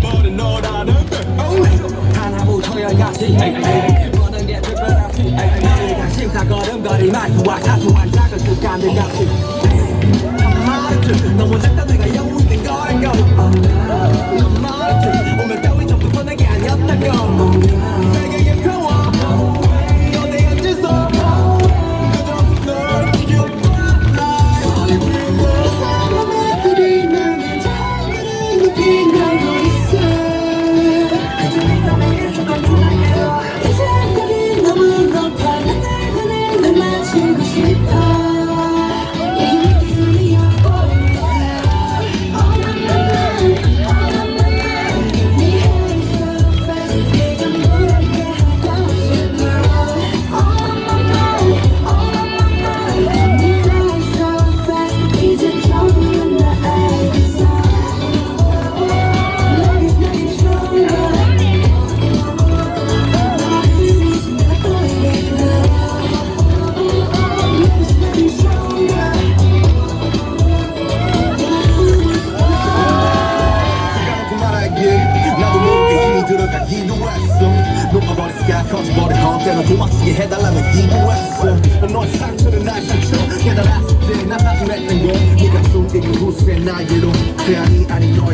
뻔히 너라는 하나부터 열까지. 모든 게 특별하지. 너희가 심사걸음거리만 우와 사소한 작은 습관들 같이. 너무 작다 내가 기도 했어 높아버린 스카 커져버린 헛 때는 고맙게 해달라며 기도했어 너의 상처는 나의 상처 깨달았을 때난 다짐했던 건 네가 숨기고 후회 나에게로 그 아니 아니 너에게로